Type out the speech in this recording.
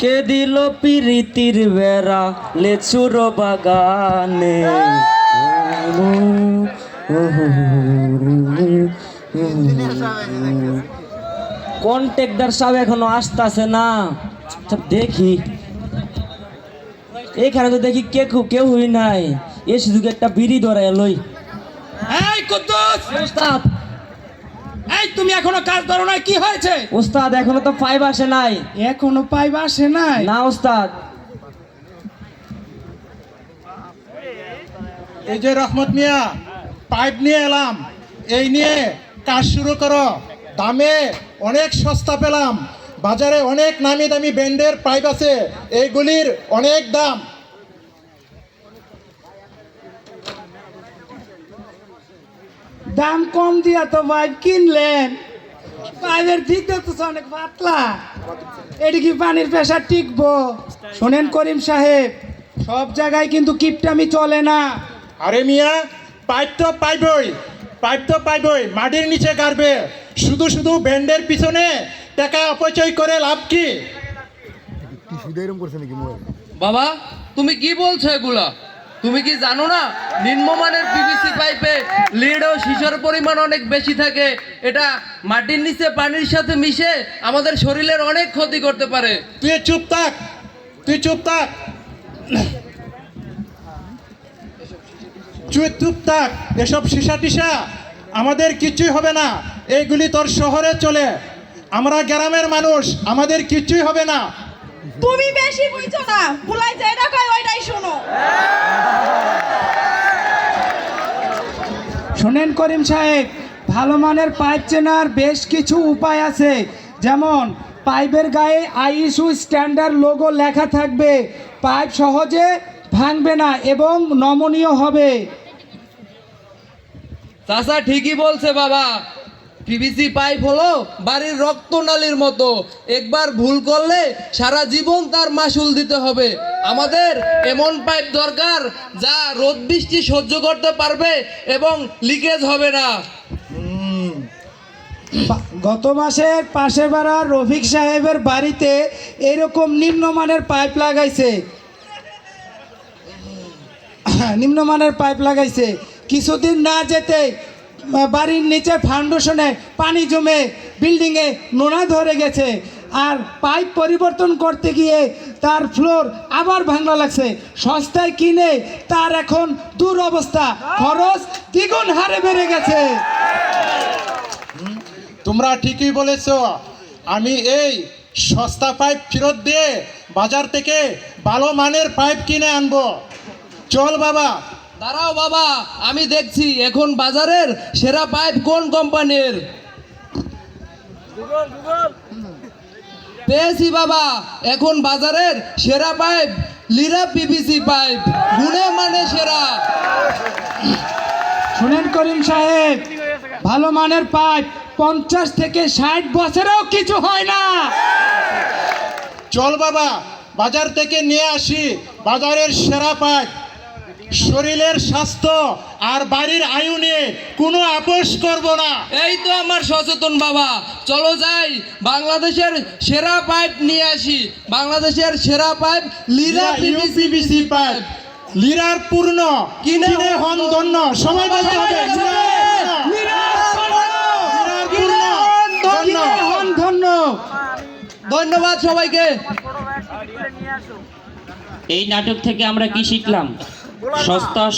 কে দিল পিরিতির বেড়া লেচুর বাগানে? কন্ট্রাক্টর সাহেব এখনও আসতেছে না। দেখি। এখানে তো দেখি কে কেউ হই নাই। এ শুধু একটা বিড়ি ধরে লই। এই কুদ্দুস! এই তুমি এখনও কাজ ধরো নাই কি হয়েছে? ওস্তাদ এখনও তো ফাইভ আসে নাই। এখনও পাইবা আসে নাই? না ওস্তাদ। এই যে রহমত মিয়া পাইপ নিয়ে এলাম। এই নিয়ে কাজ শুরু করো। দামে অনেক সস্তা পেলাম। বাজারে অনেক নামি দামি ব্র্যান্ডের পাইপ আছে। এইগুলির অনেক দাম। দাম কম দিয়া তো পাইপ কিনলেন। পাইপের দিক দেখতেছ অনেক পাতলা। এটি কি পানির প্রেশার টিকবো। শোনেন করিম সাহেব সব জায়গায় কিন্তু কিপটামি চলে না। আরে মিয়া পাইপ তো পাইবই পাইপ তো পাইবই মাটির নিচে গাড়বে। শুধু শুধু ব্যান্ডের পিছনে টাকা অপচয় করে লাভ কি? বাবা তুমি কি বলছো এগুলা? তুমি কি জানো না, নিম্নমানের পিভিসি পাইপে লিড ও শিশর পরিমাণ অনেক বেশি থাকে। এটা মাটির নিচে পানির সাথে মিশে আমাদের শরীরের অনেক ক্ষতি করতে পারে। তুই চুপ থাক, তুই চুপ থাক। তুই চুপ থাক, এসব সিসা টিসা। আমাদের কিছুই হবে না, এইগুলি তোর শহরে চলে। আমরা গ্রামের মানুষ, আমাদের কিছুই হবে না। তুমি বেশি বুঝছ না। ভুলাই যেটা কয় ওইটাই শোনো। শোনেন করিম সাহেব ভালো মানের পাইপ চেনার বেশ কিছু উপায় আছে। যেমন পাইপের গায়ে আইএসও স্ট্যান্ডার্ড লোগো লেখা থাকবে। পাইপ সহজে ভাঙবে না এবং নমনীয় হবে। চাষা ঠিকই বলছে বাবা। পিভিসি পাইপ হলো বাড়ির রক্তনালীর মতো। একবার ভুল করলে সারা জীবন তার মাসুল দিতে হবে। আমাদের এমন পাইপ দরকার যা রোদ বৃষ্টি সহ্য করতে পারবে এবং লিকেজ হবে না। গত মাসের পাশে বাড়ার রফিক সাহেবের বাড়িতে এরকম নিম্নমানের পাইপ লাগাইছে। নিম্নমানের পাইপ লাগাইছে। কিছুদিন না যেতে আহ, বাড়ির নিচে ফাউন্ডেশনে পানি জমে বিল্ডিংয়ে নোনা ধরে গেছে। আর পাইপ পরিবর্তন করতে গিয়ে তার ফ্লোর আবার ভাঙা লাগছে। সস্তায় কিনে তার এখন দুরবস্থা। খরচ দ্বিগুণ হারে বেড়ে গেছে। তোমরা ঠিকই বলেছ। আমি এই সস্তা পাইপ ফেরত দিয়ে বাজার থেকে ভালো মানের পাইপ কিনে আনব। চল বাবা দাঁড়াও বাবা আমি দেখছি এখন বাজারের সেরা পাইপ কোন কোম্পানির? পেয়েছি বাবা এখন বাজারের সেরা পাইপ লিরা পিভিসি পাইপ গুণে মানে সেরা। শুনেন করিম সাহেব ভালো মানের পাইপ পঞ্চাশ থেকে ষাট বছরেও কিছু হয় না। চল বাবা বাজার থেকে নিয়ে আসি বাজারের সেরা পাইপ। শরীরের স্বাস্থ্য আর বাড়ির আয়ু নিয়ে কোনো আপোষ করব না। এই তো আমার সচেতন বাবা। চলো যাই বাংলাদেশের সেরা পাইপ নিয়ে আসি। বাংলাদেশের সেরা পাইপ লিরা পিভিসি পাইপ। লিরার পূর্ণ কিনে হন ধন্য সময় দিতে হবে লিরার পূর্ণ ধন্য হন ধন্য ধন্যবাদ সবাইকে। এই নাটক থেকে আমরা কি শিখলাম? সস্তা